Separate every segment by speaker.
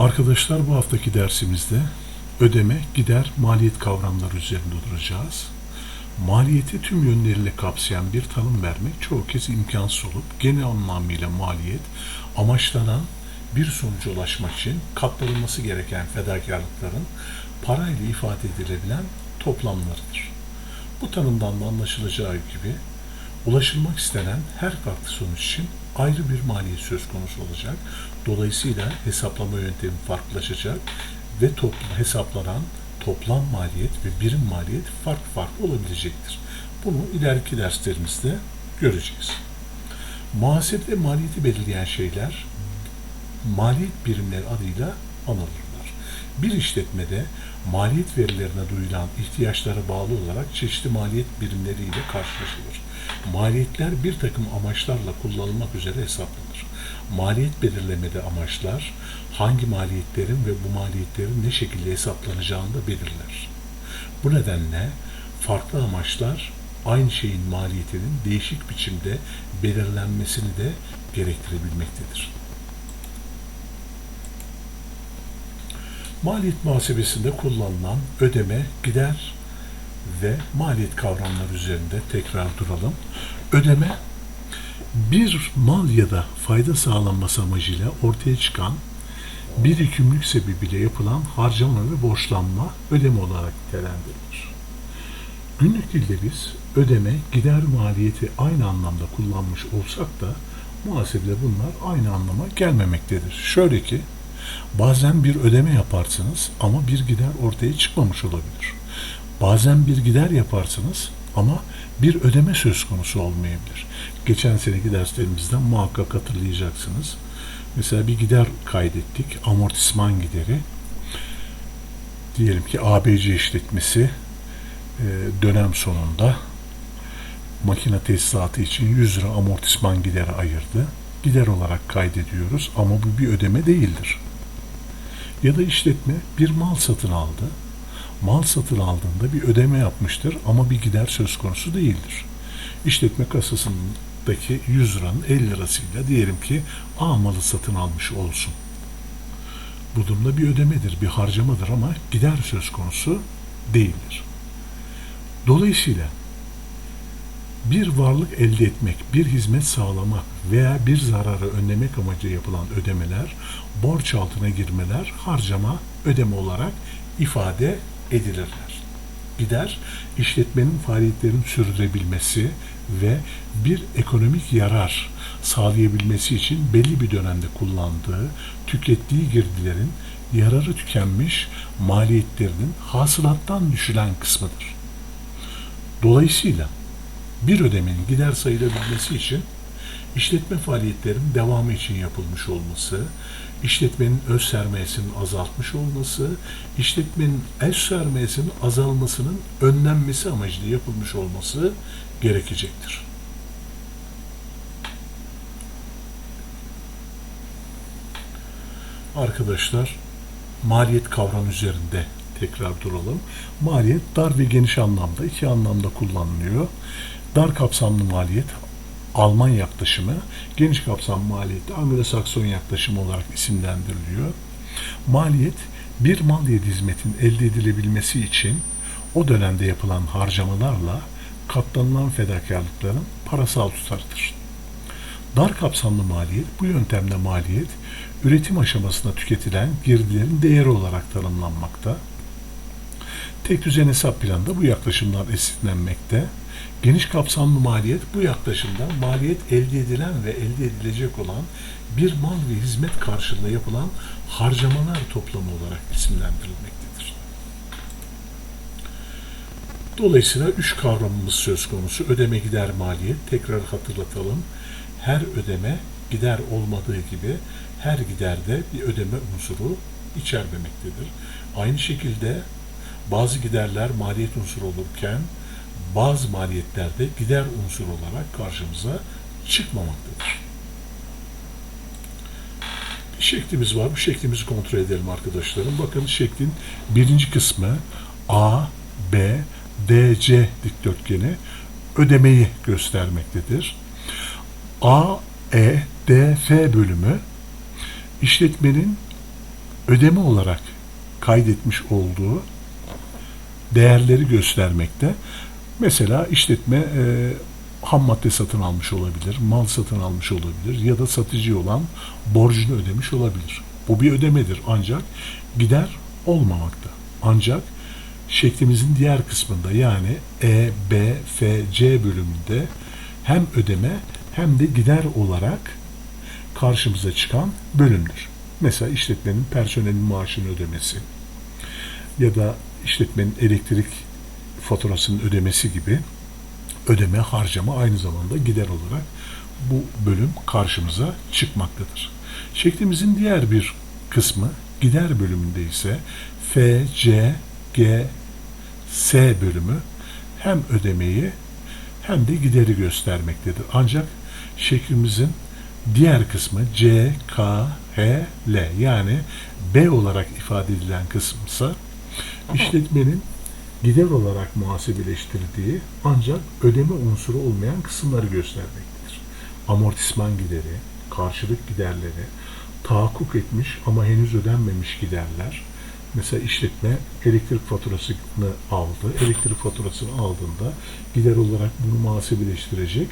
Speaker 1: Arkadaşlar bu haftaki dersimizde ödeme, gider, maliyet kavramları üzerinde duracağız. Maliyeti tüm yönleriyle kapsayan bir tanım vermek çoğu kez imkansız olup genel anlamıyla maliyet amaçlanan bir sonuca ulaşmak için katlanılması gereken fedakarlıkların parayla ifade edilebilen toplamlarıdır. Bu tanımdan da anlaşılacağı gibi ulaşılmak istenen her farklı sonuç için ayrı bir maliyet söz konusu olacak. Dolayısıyla hesaplama yöntemi farklılaşacak ve toplam hesaplanan toplam maliyet ve birim maliyet farklı farklı olabilecektir. Bunu ileriki derslerimizde göreceğiz. Muhasebede maliyeti belirleyen şeyler maliyet birimleri adıyla anılırlar. Bir işletmede maliyet verilerine duyulan ihtiyaçlara bağlı olarak çeşitli maliyet birimleriyle karşılaşılır. Maliyetler bir takım amaçlarla kullanılmak üzere hesaplanır. Maliyet belirlemede amaçlar hangi maliyetlerin ve bu maliyetlerin ne şekilde hesaplanacağını da belirler. Bu nedenle farklı amaçlar aynı şeyin maliyetinin değişik biçimde belirlenmesini de gerektirebilmektedir. Maliyet muhasebesinde kullanılan ödeme, gider ve maliyet kavramları üzerinde tekrar duralım. Ödeme, bir mal ya da fayda sağlanması amacıyla ortaya çıkan bir yükümlülük sebebiyle yapılan harcama ve borçlanma ödeme olarak nitelendirilir. Günlük dilde biz ödeme, gider maliyeti aynı anlamda kullanmış olsak da muhasebede bunlar aynı anlama gelmemektedir. Şöyle ki, bazen bir ödeme yaparsınız ama bir gider ortaya çıkmamış olabilir. Bazen bir gider yaparsınız ama bir ödeme söz konusu olmayabilir. Geçen seneki derslerimizden muhakkak hatırlayacaksınız. Mesela bir gider kaydettik, amortisman gideri. Diyelim ki ABC işletmesi e, dönem sonunda makine tesisatı için 100 lira amortisman gideri ayırdı. Gider olarak kaydediyoruz ama bu bir ödeme değildir. Ya da işletme bir mal satın aldı. Mal satın aldığında bir ödeme yapmıştır ama bir gider söz konusu değildir. İşletme kasasındaki 100 liranın 50 lirasıyla diyelim ki A malı satın almış olsun. Bu durumda bir ödemedir, bir harcamadır ama gider söz konusu değildir. Dolayısıyla bir varlık elde etmek, bir hizmet sağlamak veya bir zararı önlemek amacıyla yapılan ödemeler, borç altına girmeler, harcama, ödeme olarak ifade edilirler. Gider, işletmenin faaliyetlerini sürdürebilmesi ve bir ekonomik yarar sağlayabilmesi için belli bir dönemde kullandığı, tükettiği girdilerin yararı tükenmiş maliyetlerinin hasılattan düşülen kısmıdır. Dolayısıyla bir ödemenin gider sayılabilmesi için işletme faaliyetlerinin devamı için yapılmış olması, işletmenin öz sermayesinin azaltmış olması, işletmenin öz sermayesinin azalmasının önlenmesi amacıyla yapılmış olması gerekecektir. Arkadaşlar, maliyet kavramı üzerinde tekrar duralım. Maliyet dar ve geniş anlamda, iki anlamda kullanılıyor. Dar kapsamlı maliyet Alman yaklaşımı, geniş kapsamlı maliyet de Anglo-Sakson yaklaşımı olarak isimlendiriliyor. Maliyet, bir mal ya hizmetin elde edilebilmesi için o dönemde yapılan harcamalarla katlanılan fedakarlıkların parasal tutarıdır. Dar kapsamlı maliyet, bu yöntemde maliyet, üretim aşamasında tüketilen girdilerin değeri olarak tanımlanmakta. Tek düzen hesap planında bu yaklaşımlar esinlenmekte. Geniş kapsamlı maliyet bu yaklaşımda maliyet elde edilen ve elde edilecek olan bir mal ve hizmet karşılığında yapılan harcamalar toplamı olarak isimlendirilmektedir. Dolayısıyla üç kavramımız söz konusu. Ödeme gider maliyet. Tekrar hatırlatalım. Her ödeme gider olmadığı gibi her giderde bir ödeme unsuru içermemektedir. Aynı şekilde bazı giderler maliyet unsuru olurken bazı maliyetlerde gider unsur olarak karşımıza çıkmamaktadır. Bir şeklimiz var. Bu şeklimizi kontrol edelim arkadaşlarım. Bakın şeklin birinci kısmı A, B, D, C dikdörtgeni ödemeyi göstermektedir. A, E, D, F bölümü işletmenin ödeme olarak kaydetmiş olduğu değerleri göstermekte. Mesela işletme e, ham madde satın almış olabilir, mal satın almış olabilir ya da satıcı olan borcunu ödemiş olabilir. Bu bir ödemedir ancak gider olmamakta. Ancak şeklimizin diğer kısmında yani E, B, F, C bölümünde hem ödeme hem de gider olarak karşımıza çıkan bölümdür. Mesela işletmenin personelin maaşını ödemesi ya da işletmenin elektrik faturasının ödemesi gibi ödeme, harcama aynı zamanda gider olarak bu bölüm karşımıza çıkmaktadır. Şeklimizin diğer bir kısmı gider bölümünde ise F, C, G, S bölümü hem ödemeyi hem de gideri göstermektedir. Ancak şeklimizin diğer kısmı C, K, H, L yani B olarak ifade edilen kısımsa işletmenin gider olarak muhasebeleştirdiği ancak ödeme unsuru olmayan kısımları göstermektedir. Amortisman gideri, karşılık giderleri, tahakkuk etmiş ama henüz ödenmemiş giderler. Mesela işletme elektrik faturasını aldı. Elektrik faturasını aldığında gider olarak bunu muhasebeleştirecek.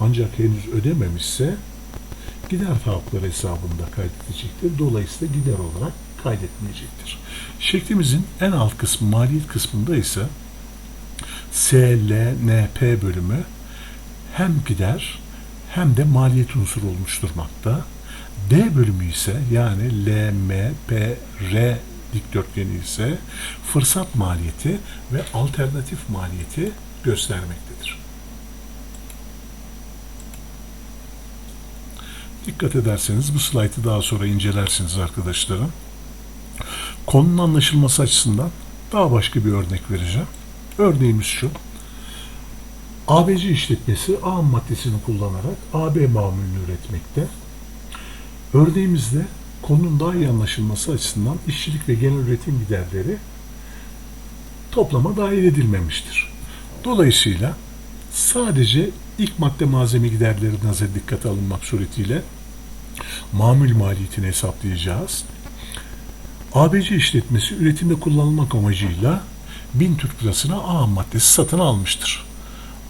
Speaker 1: Ancak henüz ödememişse gider tahakkukları hesabında kaydedecektir. Dolayısıyla gider olarak kaydetmeyecektir. Şeklimizin en alt kısmı maliyet kısmında ise SLNP bölümü hem gider hem de maliyet unsuru oluşturmakta. D bölümü ise yani LMPR dikdörtgeni ise fırsat maliyeti ve alternatif maliyeti göstermektedir. Dikkat ederseniz bu slaytı daha sonra incelersiniz arkadaşlarım. Konunun anlaşılması açısından daha başka bir örnek vereceğim. Örneğimiz şu. ABC işletmesi A maddesini kullanarak AB mamulünü üretmekte. Örneğimizde konunun daha iyi anlaşılması açısından işçilik ve genel üretim giderleri toplama dahil edilmemiştir. Dolayısıyla sadece ilk madde malzeme giderleri nazar dikkate alınmak suretiyle mamul maliyetini hesaplayacağız. ABC işletmesi üretimde kullanılmak amacıyla 1000 Türk lirasına A ham maddesi satın almıştır.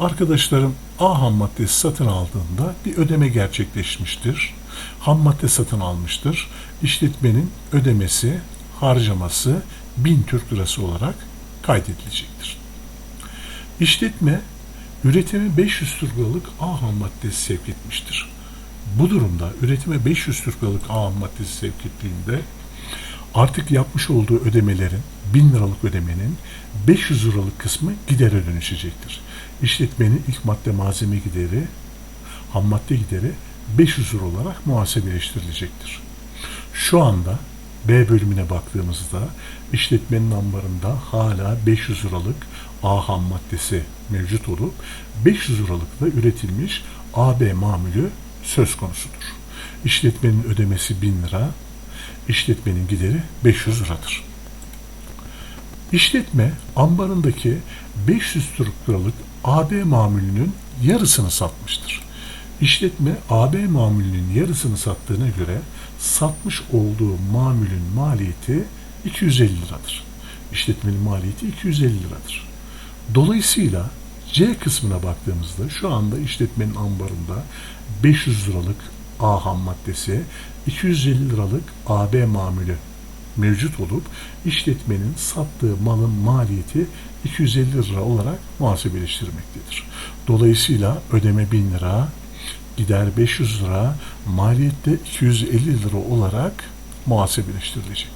Speaker 1: Arkadaşlarım A ham maddesi satın aldığında bir ödeme gerçekleşmiştir. Ham madde satın almıştır. İşletmenin ödemesi, harcaması 1000 Türk lirası olarak kaydedilecektir. İşletme üretime 500 Türk liralık A ham maddesi sevk etmiştir. Bu durumda üretime 500 Türk liralık A ham maddesi sevk ettiğinde artık yapmış olduğu ödemelerin 1000 liralık ödemenin 500 liralık kısmı gidere dönüşecektir. İşletmenin ilk madde malzeme gideri, ham madde gideri 500 lira olarak muhasebeleştirilecektir. Şu anda B bölümüne baktığımızda işletmenin ambarında hala 500 liralık A ham maddesi mevcut olup 500 liralıkla üretilmiş AB mamülü söz konusudur. İşletmenin ödemesi 1000 lira, işletmenin gideri 500 liradır. İşletme ambarındaki 500 Türk liralık AB mamulünün yarısını satmıştır. İşletme AB mamulünün yarısını sattığına göre satmış olduğu mamulün maliyeti 250 liradır. İşletmenin maliyeti 250 liradır. Dolayısıyla C kısmına baktığımızda şu anda işletmenin ambarında 500 liralık A ham maddesi, 250 liralık AB mamülü mevcut olup işletmenin sattığı malın maliyeti 250 lira olarak muhasebeleştirmektedir. Dolayısıyla ödeme 1000 lira, gider 500 lira, maliyette 250 lira olarak muhasebeleştirilecektir.